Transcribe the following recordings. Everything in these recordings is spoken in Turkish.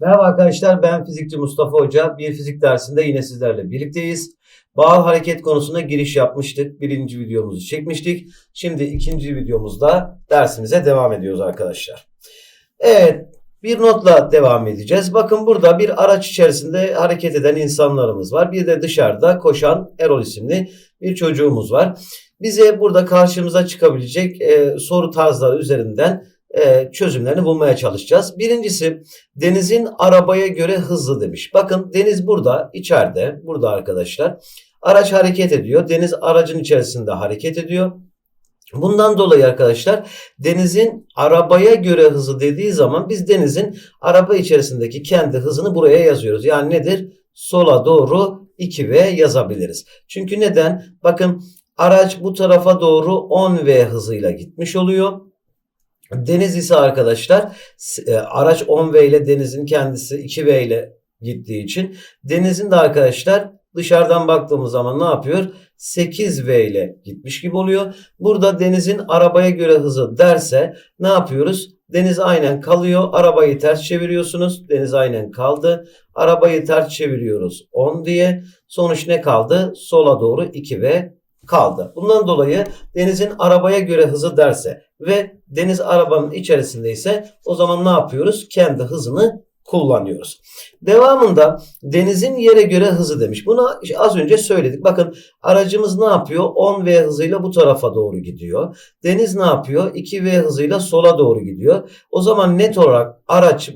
Merhaba arkadaşlar ben fizikçi Mustafa Hoca. Bir fizik dersinde yine sizlerle birlikteyiz. Bağıl hareket konusuna giriş yapmıştık. Birinci videomuzu çekmiştik. Şimdi ikinci videomuzda dersimize devam ediyoruz arkadaşlar. Evet bir notla devam edeceğiz. Bakın burada bir araç içerisinde hareket eden insanlarımız var. Bir de dışarıda koşan Erol isimli bir çocuğumuz var. Bize burada karşımıza çıkabilecek e, soru tarzları üzerinden e, çözümlerini bulmaya çalışacağız. Birincisi denizin arabaya göre hızlı demiş. Bakın deniz burada içeride burada arkadaşlar. Araç hareket ediyor. Deniz aracın içerisinde hareket ediyor. Bundan dolayı arkadaşlar denizin arabaya göre hızı dediği zaman biz denizin araba içerisindeki kendi hızını buraya yazıyoruz. Yani nedir? Sola doğru 2V yazabiliriz. Çünkü neden? Bakın araç bu tarafa doğru 10V hızıyla gitmiş oluyor. Deniz ise arkadaşlar e, araç 10V ile denizin kendisi 2V ile gittiği için denizin de arkadaşlar dışarıdan baktığımız zaman ne yapıyor? 8V ile gitmiş gibi oluyor. Burada denizin arabaya göre hızı derse ne yapıyoruz? Deniz aynen kalıyor. Arabayı ters çeviriyorsunuz. Deniz aynen kaldı. Arabayı ters çeviriyoruz 10 diye. Sonuç ne kaldı? Sola doğru 2V kaldı. Bundan dolayı denizin arabaya göre hızı derse ve deniz arabanın içerisindeyse o zaman ne yapıyoruz? Kendi hızını kullanıyoruz. Devamında denizin yere göre hızı demiş. Bunu az önce söyledik. Bakın aracımız ne yapıyor? 10V hızıyla bu tarafa doğru gidiyor. Deniz ne yapıyor? 2V hızıyla sola doğru gidiyor. O zaman net olarak araç e,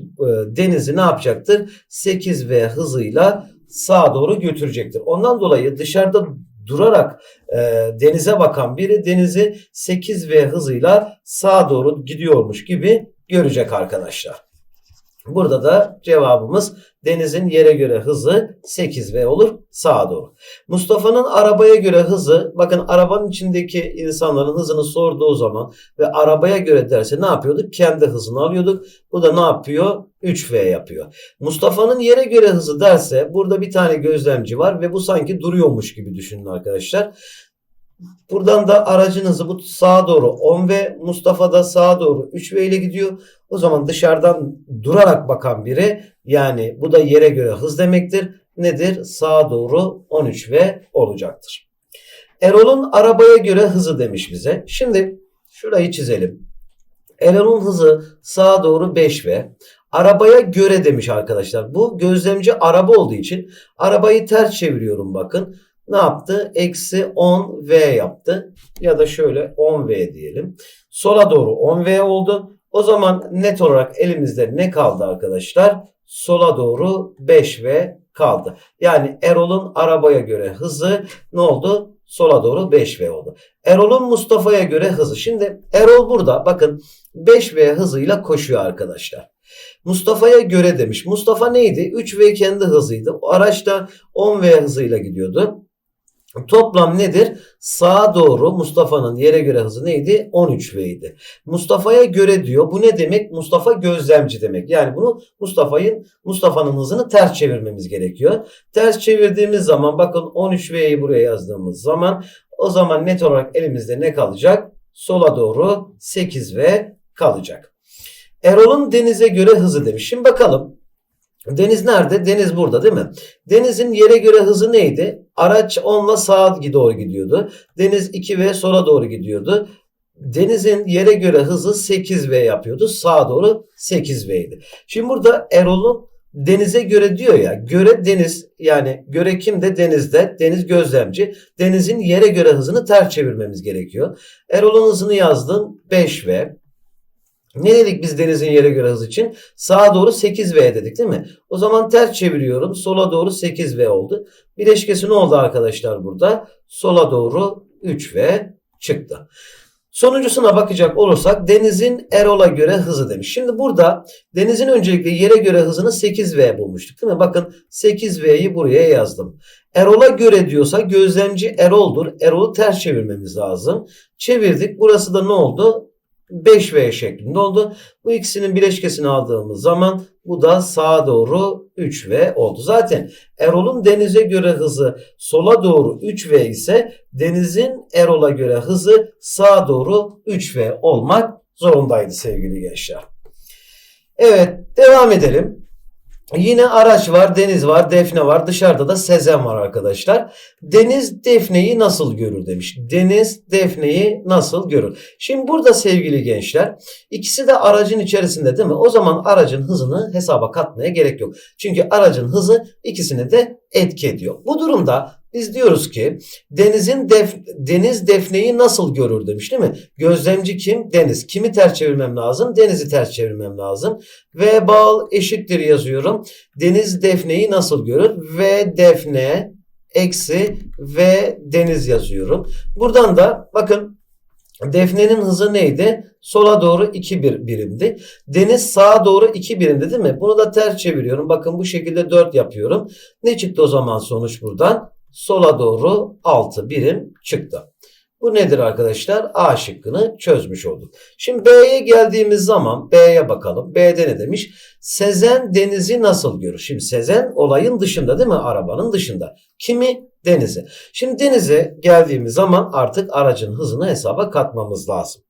denizi ne yapacaktır? 8V hızıyla sağa doğru götürecektir. Ondan dolayı dışarıda durarak e, denize bakan biri denizi 8V hızıyla sağa doğru gidiyormuş gibi görecek arkadaşlar. Burada da cevabımız denizin yere göre hızı 8V olur sağa doğru. Mustafa'nın arabaya göre hızı bakın arabanın içindeki insanların hızını sorduğu zaman ve arabaya göre derse ne yapıyorduk? Kendi hızını alıyorduk. Bu da ne yapıyor? 3V yapıyor. Mustafa'nın yere göre hızı derse burada bir tane gözlemci var ve bu sanki duruyormuş gibi düşünün arkadaşlar. Buradan da aracın hızı bu sağa doğru 10 ve Mustafa da sağa doğru 3 V ile gidiyor. O zaman dışarıdan durarak bakan biri yani bu da yere göre hız demektir. Nedir? Sağa doğru 13 V olacaktır. Erol'un arabaya göre hızı demiş bize. Şimdi şurayı çizelim. Erol'un hızı sağa doğru 5 V. Arabaya göre demiş arkadaşlar. Bu gözlemci araba olduğu için arabayı ters çeviriyorum bakın ne yaptı? Eksi 10V yaptı. Ya da şöyle 10V diyelim. Sola doğru 10V oldu. O zaman net olarak elimizde ne kaldı arkadaşlar? Sola doğru 5V kaldı. Yani Erol'un arabaya göre hızı ne oldu? Sola doğru 5V oldu. Erol'un Mustafa'ya göre hızı. Şimdi Erol burada bakın 5V hızıyla koşuyor arkadaşlar. Mustafa'ya göre demiş. Mustafa neydi? 3V kendi hızıydı. O araçta 10V hızıyla gidiyordu. Toplam nedir? Sağa doğru Mustafa'nın yere göre hızı neydi? 13V idi. Mustafa'ya göre diyor. Bu ne demek? Mustafa gözlemci demek. Yani bunu Mustafa'nın Mustafa'nın hızını ters çevirmemiz gerekiyor. Ters çevirdiğimiz zaman bakın 13V'yi buraya yazdığımız zaman o zaman net olarak elimizde ne kalacak? Sola doğru 8V kalacak. Erol'un denize göre hızı demiş. Şimdi bakalım Deniz nerede? Deniz burada değil mi? Denizin yere göre hızı neydi? Araç 10'la sağa doğru gidiyordu. Deniz 2 ve sola doğru gidiyordu. Denizin yere göre hızı 8V yapıyordu. Sağa doğru 8V idi. Şimdi burada Erol'un denize göre diyor ya. Göre deniz yani göre kimde? Denizde. Deniz gözlemci. Denizin yere göre hızını ters çevirmemiz gerekiyor. Erol'un hızını yazdım 5V. Ne dedik biz denizin yere göre hız için? Sağa doğru 8V dedik değil mi? O zaman ters çeviriyorum. Sola doğru 8V oldu. Bileşkesi ne oldu arkadaşlar burada? Sola doğru 3V çıktı. Sonuncusuna bakacak olursak denizin Erol'a göre hızı demiş. Şimdi burada denizin öncelikle yere göre hızını 8V bulmuştuk değil mi? Bakın 8V'yi buraya yazdım. Erol'a göre diyorsa gözlemci Erol'dur. Erol'u ters çevirmemiz lazım. Çevirdik. Burası da ne oldu? 5V şeklinde oldu. Bu ikisinin bileşkesini aldığımız zaman bu da sağa doğru 3V oldu. Zaten Erol'un denize göre hızı sola doğru 3V ise denizin Erol'a göre hızı sağa doğru 3V olmak zorundaydı sevgili gençler. Evet devam edelim. Yine araç var, deniz var, defne var. Dışarıda da sezen var arkadaşlar. Deniz defneyi nasıl görür demiş. Deniz defneyi nasıl görür? Şimdi burada sevgili gençler ikisi de aracın içerisinde değil mi? O zaman aracın hızını hesaba katmaya gerek yok. Çünkü aracın hızı ikisini de etki ediyor. Bu durumda biz diyoruz ki denizin def, deniz defneyi nasıl görür demiş değil mi? Gözlemci kim? Deniz. Kimi ters çevirmem lazım? Denizi ters çevirmem lazım. Ve bağ eşittir yazıyorum. Deniz defneyi nasıl görür? Ve defne eksi ve deniz yazıyorum. Buradan da bakın Defne'nin hızı neydi? Sola doğru 2 bir birimdi. Deniz sağa doğru 2 birimdi değil mi? Bunu da ters çeviriyorum. Bakın bu şekilde 4 yapıyorum. Ne çıktı o zaman sonuç buradan? Sola doğru 6 birim çıktı. Bu nedir arkadaşlar? A şıkkını çözmüş olduk. Şimdi B'ye geldiğimiz zaman B'ye bakalım. B'de ne demiş? Sezen denizi nasıl görür? Şimdi Sezen olayın dışında değil mi? Arabanın dışında. Kimi? Denizi. Şimdi denize geldiğimiz zaman artık aracın hızını hesaba katmamız lazım.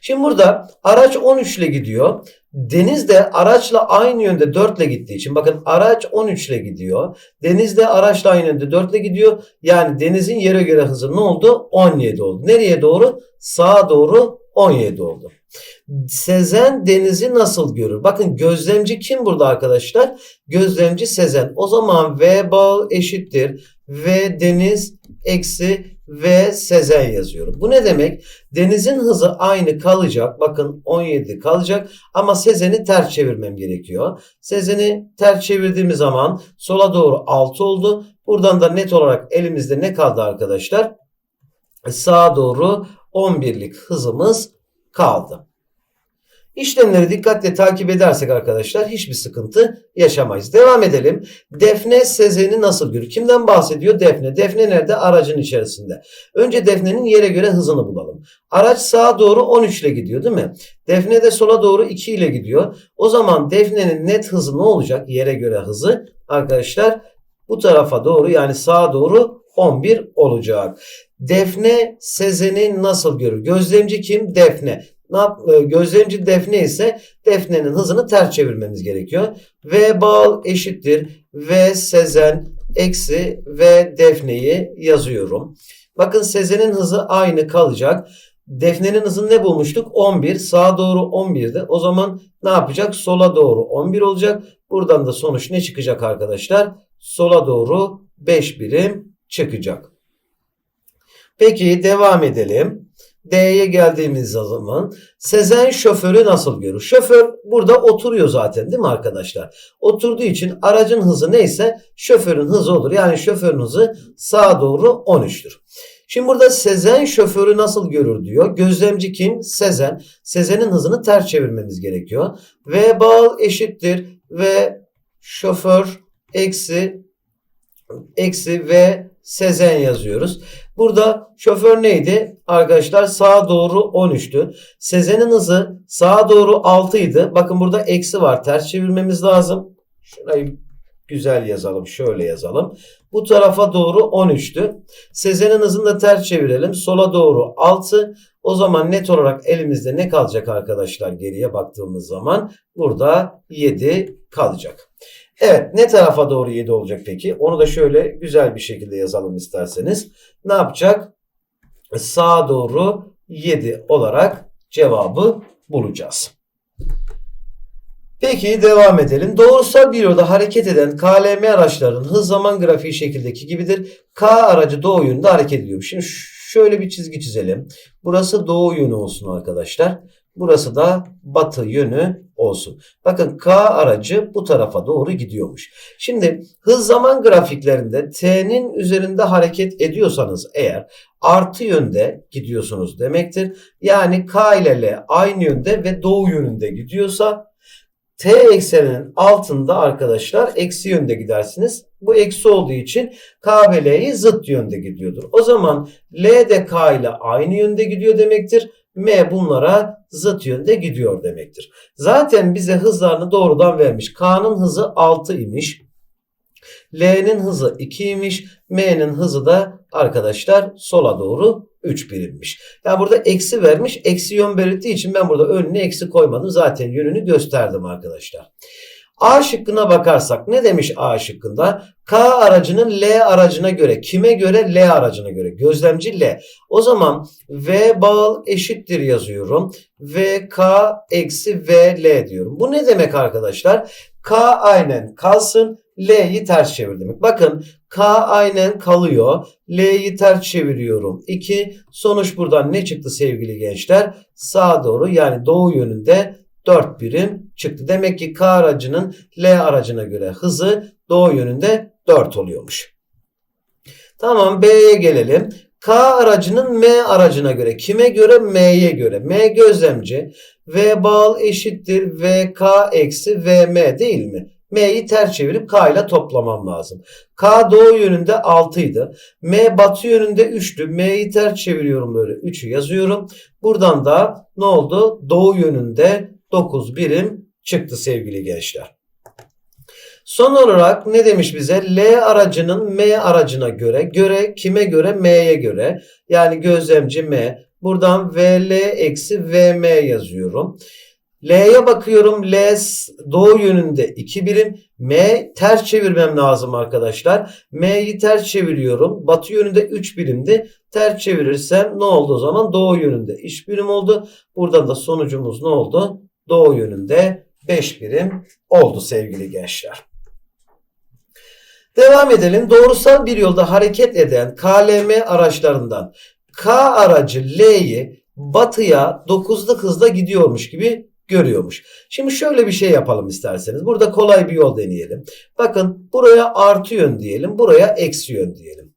Şimdi burada araç 13 ile gidiyor. Deniz de araçla aynı yönde 4 ile gittiği için bakın araç 13 ile gidiyor. Deniz de araçla aynı yönde 4 ile gidiyor. Yani denizin yere göre hızı ne oldu? 17 oldu. Nereye doğru? Sağa doğru 17 oldu. Sezen denizi nasıl görür? Bakın gözlemci kim burada arkadaşlar? Gözlemci Sezen. O zaman V bağ eşittir. V deniz eksi ve Sezen yazıyorum. Bu ne demek? Deniz'in hızı aynı kalacak. Bakın 17 kalacak ama Sezen'i ters çevirmem gerekiyor. Sezen'i ters çevirdiğimiz zaman sola doğru 6 oldu. Buradan da net olarak elimizde ne kaldı arkadaşlar? Sağa doğru 11'lik hızımız kaldı. İşlemleri dikkatle takip edersek arkadaşlar hiçbir sıkıntı yaşamayız. Devam edelim. Defne Sezen'i nasıl görür? Kimden bahsediyor? Defne. Defne nerede? Aracın içerisinde. Önce Defne'nin yere göre hızını bulalım. Araç sağa doğru 13 ile gidiyor değil mi? Defne de sola doğru 2 ile gidiyor. O zaman Defne'nin net hızı ne olacak? Yere göre hızı arkadaşlar bu tarafa doğru yani sağa doğru 11 olacak. Defne Sezen'i nasıl görür? Gözlemci kim? Defne. Ne yap? E, gözlemci defne ise defnenin hızını ters çevirmemiz gerekiyor. V bal eşittir. V sezen eksi V defneyi yazıyorum. Bakın sezenin hızı aynı kalacak. Defnenin hızını ne bulmuştuk? 11. Sağa doğru 11'de. O zaman ne yapacak? Sola doğru 11 olacak. Buradan da sonuç ne çıkacak arkadaşlar? Sola doğru 5 birim çıkacak. Peki devam edelim. D'ye geldiğimiz zaman Sezen şoförü nasıl görür? Şoför burada oturuyor zaten değil mi arkadaşlar? Oturduğu için aracın hızı neyse şoförün hızı olur. Yani şoförün hızı sağa doğru 13'tür. Şimdi burada Sezen şoförü nasıl görür diyor. Gözlemci kim? Sezen. Sezen'in hızını ters çevirmemiz gerekiyor. V bağ eşittir ve şoför eksi eksi ve Sezen yazıyoruz. Burada şoför neydi? Arkadaşlar sağa doğru 13'tü. Sezen'in hızı sağa doğru 6 idi. Bakın burada eksi var. Ters çevirmemiz lazım. Şurayı güzel yazalım. Şöyle yazalım. Bu tarafa doğru 13'tü. Sezen'in hızını da ters çevirelim. Sola doğru 6. O zaman net olarak elimizde ne kalacak arkadaşlar geriye baktığımız zaman? Burada 7 kalacak. Evet ne tarafa doğru 7 olacak peki? Onu da şöyle güzel bir şekilde yazalım isterseniz. Ne yapacak? Sağa doğru 7 olarak cevabı bulacağız. Peki devam edelim. Doğrusal bir yolda hareket eden KLM araçlarının hız zaman grafiği şekildeki gibidir. K aracı doğu yönünde hareket ediyor. Şimdi şöyle bir çizgi çizelim. Burası doğu yönü olsun arkadaşlar. Burası da batı yönü olsun. Bakın K aracı bu tarafa doğru gidiyormuş. Şimdi hız zaman grafiklerinde T'nin üzerinde hareket ediyorsanız eğer artı yönde gidiyorsunuz demektir. Yani K ile L aynı yönde ve doğu yönünde gidiyorsa T ekseninin altında arkadaşlar eksi yönde gidersiniz. Bu eksi olduğu için K ve L'yi zıt yönde gidiyordur. O zaman L de K ile aynı yönde gidiyor demektir. M bunlara zıt yönde gidiyor demektir. Zaten bize hızlarını doğrudan vermiş. K'nın hızı 6 imiş. L'nin hızı 2 imiş. M'nin hızı da arkadaşlar sola doğru 3 birimmiş. Yani burada eksi vermiş. Eksi yön belirttiği için ben burada önüne eksi koymadım. Zaten yönünü gösterdim arkadaşlar. A şıkkına bakarsak ne demiş A şıkkında? K aracının L aracına göre kime göre? L aracına göre. Gözlemci L. O zaman V bağıl eşittir yazıyorum. V K eksi V L diyorum. Bu ne demek arkadaşlar? K aynen kalsın. L'yi ters çevir demek. Bakın K aynen kalıyor. L'yi ters çeviriyorum. 2. Sonuç buradan ne çıktı sevgili gençler? Sağa doğru yani doğu yönünde 4 birim çıktı. Demek ki K aracının L aracına göre hızı doğu yönünde 4 oluyormuş. Tamam B'ye gelelim. K aracının M aracına göre. Kime göre? M'ye göre. M gözlemci. V bağıl eşittir VK eksi VM değil mi? M'yi ters çevirip K ile toplamam lazım. K doğu yönünde 6 idi. M batı yönünde 3'tü. M'yi ters çeviriyorum böyle 3'ü yazıyorum. Buradan da ne oldu? Doğu yönünde 9 birim çıktı sevgili gençler. Son olarak ne demiş bize? L aracının M aracına göre, göre kime göre? M'ye göre. Yani gözlemci M. Buradan VL eksi VM yazıyorum. L'ye bakıyorum. L doğu yönünde 2 birim. M ters çevirmem lazım arkadaşlar. M'yi ters çeviriyorum. Batı yönünde 3 birimdi. Ters çevirirsem ne oldu o zaman? Doğu yönünde 3 birim oldu. Buradan da sonucumuz ne oldu? Doğu yönünde 5 birim oldu sevgili gençler. Devam edelim. Doğrusal bir yolda hareket eden KLM araçlarından K aracı L'yi batıya 9'luk hızla gidiyormuş gibi görüyormuş. Şimdi şöyle bir şey yapalım isterseniz. Burada kolay bir yol deneyelim. Bakın buraya artı yön diyelim. Buraya eksi yön diyelim.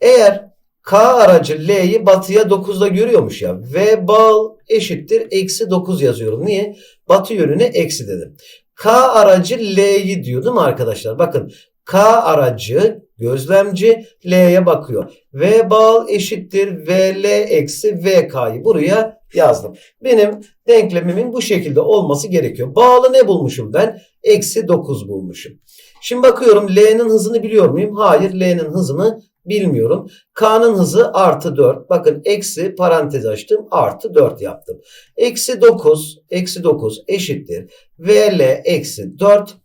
Eğer K aracı L'yi batıya 9'da görüyormuş ya. V bağ eşittir eksi 9 yazıyorum. Niye? Batı yönüne eksi dedim. K aracı L'yi diyor değil mi arkadaşlar? Bakın K aracı gözlemci L'ye bakıyor. V bağ eşittir VL eksi VK'yı buraya yazdım. Benim denklemimin bu şekilde olması gerekiyor. Bağlı ne bulmuşum ben? Eksi 9 bulmuşum. Şimdi bakıyorum L'nin hızını biliyor muyum? Hayır L'nin hızını bilmiyorum. K'nın hızı artı 4. Bakın eksi parantez açtım artı 4 yaptım. Eksi 9 eksi 9 eşittir. VL eksi 4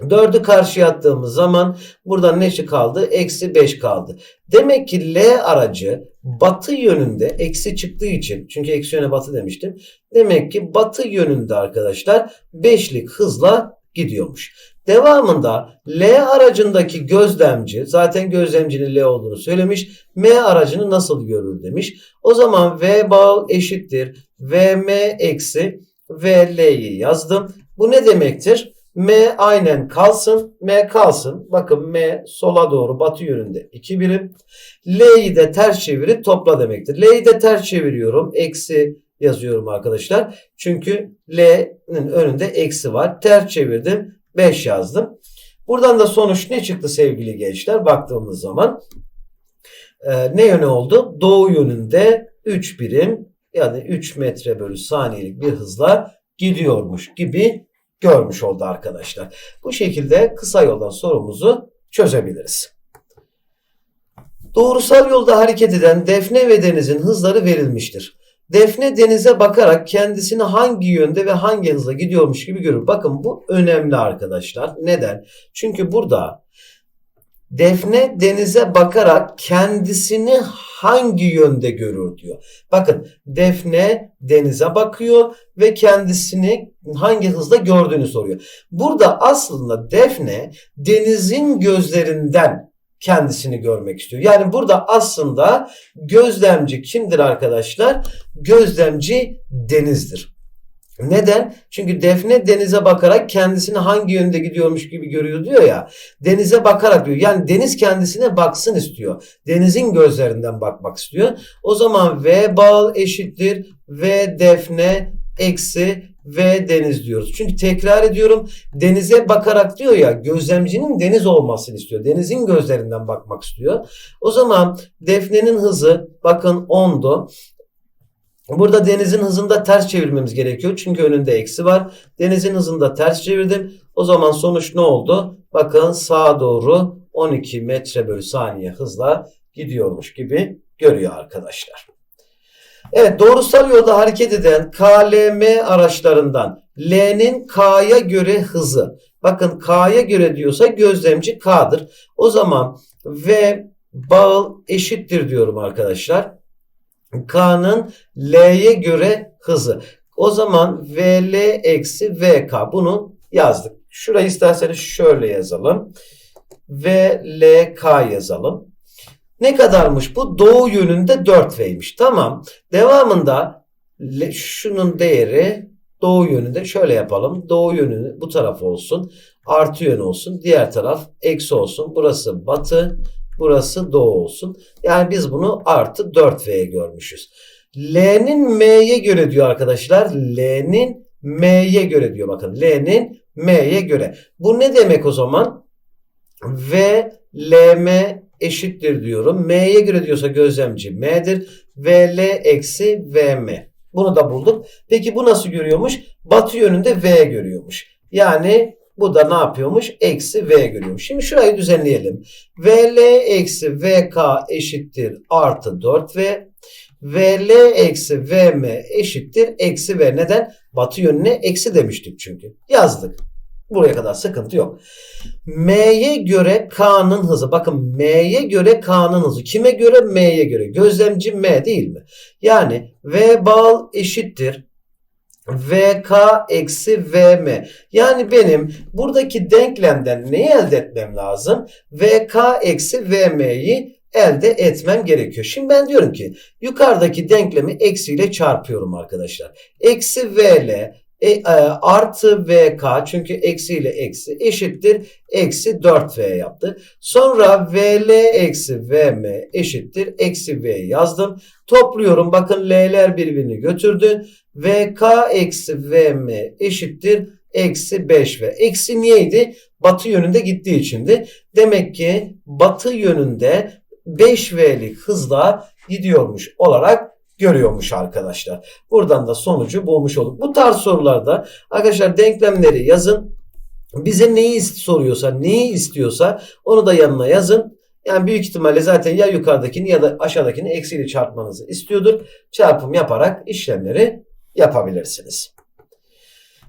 4'ü karşıya attığımız zaman buradan ne kaldı? Eksi 5 kaldı. Demek ki L aracı batı yönünde eksi çıktığı için çünkü eksi yöne batı demiştim. Demek ki batı yönünde arkadaşlar 5'lik hızla gidiyormuş. Devamında L aracındaki gözlemci zaten gözlemcinin L olduğunu söylemiş. M aracını nasıl görür demiş. O zaman V bağ eşittir. VM eksi VL'yi yazdım. Bu ne demektir? M aynen kalsın. M kalsın. Bakın M sola doğru batı yönünde 2 birim. L'yi de ters çevirip topla demektir. L'yi de ters çeviriyorum. Eksi yazıyorum arkadaşlar. Çünkü L'nin önünde eksi var. Ters çevirdim. 5 yazdım. Buradan da sonuç ne çıktı sevgili gençler? Baktığımız zaman e, ne yönü oldu? Doğu yönünde 3 birim yani 3 metre bölü saniyelik bir hızla gidiyormuş gibi görmüş oldu arkadaşlar. Bu şekilde kısa yoldan sorumuzu çözebiliriz. Doğrusal yolda hareket eden Defne ve Deniz'in hızları verilmiştir. Defne denize bakarak kendisini hangi yönde ve hangi hızla gidiyormuş gibi görür. Bakın bu önemli arkadaşlar. Neden? Çünkü burada Defne denize bakarak kendisini hangi yönde görür diyor. Bakın Defne denize bakıyor ve kendisini hangi hızla gördüğünü soruyor. Burada aslında Defne denizin gözlerinden kendisini görmek istiyor. Yani burada aslında gözlemci kimdir arkadaşlar? Gözlemci denizdir. Neden? Çünkü Defne denize bakarak kendisini hangi yönde gidiyormuş gibi görüyor diyor ya. Denize bakarak diyor. Yani deniz kendisine baksın istiyor. Denizin gözlerinden bakmak istiyor. O zaman V bağ eşittir V Defne eksi V deniz diyoruz. Çünkü tekrar ediyorum denize bakarak diyor ya gözlemcinin deniz olmasını istiyor. Denizin gözlerinden bakmak istiyor. O zaman Defne'nin hızı bakın 10'du. Burada denizin hızında ters çevirmemiz gerekiyor. Çünkü önünde eksi var. Denizin hızında ters çevirdim. O zaman sonuç ne oldu? Bakın sağa doğru 12 metre bölü saniye hızla gidiyormuş gibi görüyor arkadaşlar. Evet doğrusal yolda hareket eden KLM araçlarından L'nin K'ya göre hızı Bakın K'ya göre diyorsa gözlemci K'dır. O zaman V bağıl eşittir diyorum arkadaşlar. K'nın L'ye göre hızı. O zaman VL eksi VK bunu yazdık. Şurayı isterseniz şöyle yazalım. VLK yazalım. Ne kadarmış bu? Doğu yönünde 4V'ymiş. Tamam. Devamında L- şunun değeri doğu yönünde şöyle yapalım. Doğu yönü bu taraf olsun. Artı yön olsun. Diğer taraf eksi olsun. Burası batı. Burası doğu olsun. Yani biz bunu artı 4V'ye görmüşüz. L'nin M'ye göre diyor arkadaşlar. L'nin M'ye göre diyor. Bakın L'nin M'ye göre. Bu ne demek o zaman? V LM eşittir diyorum. M'ye göre diyorsa gözlemci M'dir. VL eksi VM. Bunu da bulduk. Peki bu nasıl görüyormuş? Batı yönünde V görüyormuş. Yani bu da ne yapıyormuş? Eksi V görüyormuş. Şimdi şurayı düzenleyelim. VL eksi VK eşittir artı 4V. VL eksi VM eşittir eksi V. Neden? Batı yönüne eksi demiştik çünkü. Yazdık. Buraya kadar sıkıntı yok. M'ye göre K'nın hızı. Bakın M'ye göre K'nın hızı. Kime göre? M'ye göre. Gözlemci M değil mi? Yani V bağıl eşittir. VK eksi VM. Yani benim buradaki denklemden neyi elde etmem lazım? VK eksi VM'yi elde etmem gerekiyor. Şimdi ben diyorum ki yukarıdaki denklemi eksiyle çarpıyorum arkadaşlar. Eksi VL e, e, artı VK çünkü eksi ile eksi eşittir eksi 4V yaptı. Sonra VL eksi VM eşittir eksi V yazdım. Topluyorum bakın L'ler birbirini götürdü. VK eksi VM eşittir eksi 5V. Eksi niyeydi? Batı yönünde gittiği içindi. Demek ki batı yönünde 5V'lik hızla gidiyormuş olarak görüyormuş arkadaşlar. Buradan da sonucu bulmuş olduk. Bu tarz sorularda arkadaşlar denklemleri yazın. Bize neyi soruyorsa, neyi istiyorsa onu da yanına yazın. Yani büyük ihtimalle zaten ya yukarıdakini ya da aşağıdakini eksiyle çarpmanızı istiyordur. Çarpım yaparak işlemleri yapabilirsiniz.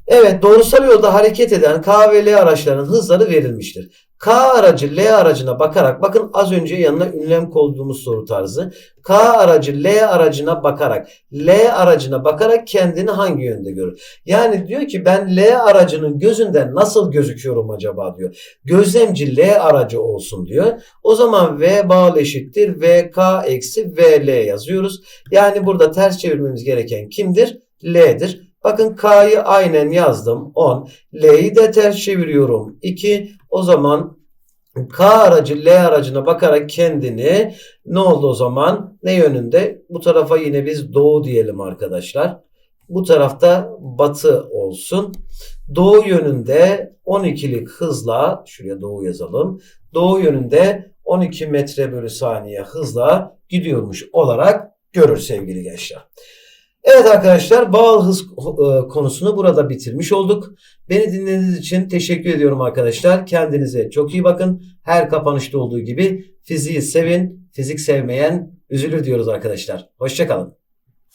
Evet doğrusal yolda hareket eden K ve L araçlarının hızları verilmiştir. K aracı L aracına bakarak bakın az önce yanına ünlem koyduğumuz soru tarzı. K aracı L aracına bakarak L aracına bakarak kendini hangi yönde görür? Yani diyor ki ben L aracının gözünden nasıl gözüküyorum acaba diyor. Gözlemci L aracı olsun diyor. O zaman V bağlı eşittir VK eksi VL yazıyoruz. Yani burada ters çevirmemiz gereken kimdir? L'dir. Bakın K'yı aynen yazdım 10. L'yi de ters çeviriyorum 2. O zaman K aracı L aracına bakarak kendini ne oldu o zaman? Ne yönünde? Bu tarafa yine biz doğu diyelim arkadaşlar. Bu tarafta batı olsun. Doğu yönünde 12'lik hızla şuraya doğu yazalım. Doğu yönünde 12 metre bölü saniye hızla gidiyormuş olarak görür sevgili gençler. Evet arkadaşlar bağıl hız e, konusunu burada bitirmiş olduk. Beni dinlediğiniz için teşekkür ediyorum arkadaşlar. Kendinize çok iyi bakın. Her kapanışta olduğu gibi fiziği sevin, fizik sevmeyen üzülür diyoruz arkadaşlar. Hoşçakalın.